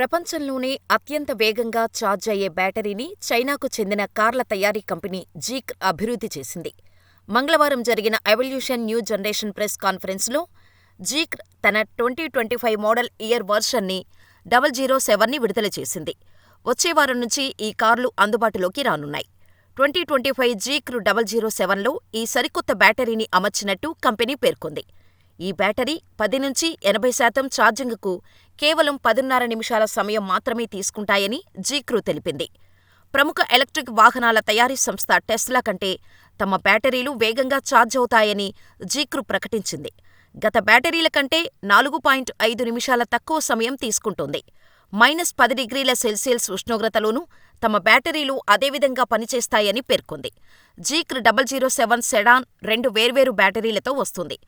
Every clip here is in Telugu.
ప్రపంచంలోనే అత్యంత వేగంగా ఛార్జ్ అయ్యే బ్యాటరీని చైనాకు చెందిన కార్ల తయారీ కంపెనీ జీక్ అభివృద్ధి చేసింది. మంగళవారం జరిగిన ఎవల్యూషన్ న్యూ జనరేషన్ ప్రెస్ కాన్ఫరెన్స్లో జీక్ తన twenty twenty five model year వర్షన్ని double zero సెవెన్ని విడుదల చేసింది. వచ్చే వారం నుంచి ఈ కార్లు అందుబాటులోకి రానున్నాయి. Twenty twenty five Zeekr double zero సెవెన్లో ఈ సరికొత్త బ్యాటరీని అమర్చినట్టు కంపెనీ పేర్కొంది. ఈ బ్యాటరీ పది నుంచి ఎనభై శాతం ఛార్జింగ్కు కేవలం పదున్నర నిమిషాల సమయం మాత్రమే తీసుకుంటాయని జీక్రూ తెలిపింది. ప్రముఖ ఎలక్ట్రిక్ వాహనాల తయారీ సంస్థ టెస్లా కంటే తమ బ్యాటరీలు వేగంగా ఛార్జ్ అవుతాయని జీక్రూ ప్రకటించింది. గత బ్యాటరీల కంటే నాలుగు పాయింట్ ఐదు నిమిషాల తక్కువ సమయం తీసుకుంటోంది. మైనస్ పది డిగ్రీల సెల్సియస్ ఉష్ణోగ్రతలోనూ తమ బ్యాటరీలు అదేవిధంగా పనిచేస్తాయని పేర్కొంది. Zeekr double zero seven sedan రెండు వేర్వేరు బ్యాటరీలతో వస్తుంది.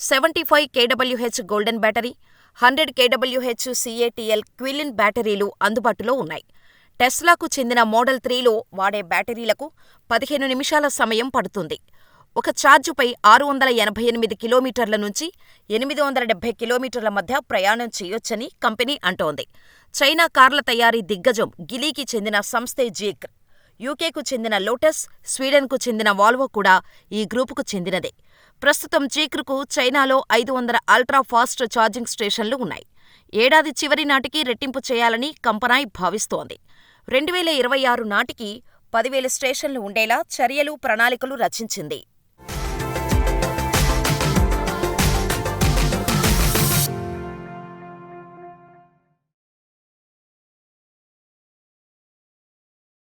Seventy five KWH golden battery, hundred KWH CATL Qilin బ్యాటరీలు అందుబాటులో ఉన్నాయి. టెస్లాకు చెందిన మోడల్ త్రీలో వాడే బ్యాటరీలకు పదిహేను నిమిషాల సమయం పడుతుంది. ఒక ఛార్జుపై ఆరు వందల ఎనభై ఎనిమిది కిలోమీటర్ల నుంచి ఎనిమిది వందల డెబ్బై కిలోమీటర్ల మధ్య ప్రయాణం చేయొచ్చని కంపెనీ అంటోంది. చైనా కార్ల తయారీ దిగ్గజం గిలీకి చెందిన సంస్థే జీక్. యూకేకు చెందిన లోటస్, స్వీడన్కు చెందిన వాల్వో కూడా ఈ గ్రూపుకు చెందినదే. ప్రస్తుతం జీక్రుకు చైనాలో ఐదు వందల అల్ట్రా ఫాస్ట్ ఛార్జింగ్ స్టేషన్లు ఉన్నాయి. ఏడాది చివరి నాటికి రెట్టింపు చేయాలని కంపనాయ్ భావిస్తోంది. రెండువేల ఇరవై ఆరు నాటికి పదివేల స్టేషన్లు ఉండేలా చర్యలు, ప్రణాళికలు రచించింది.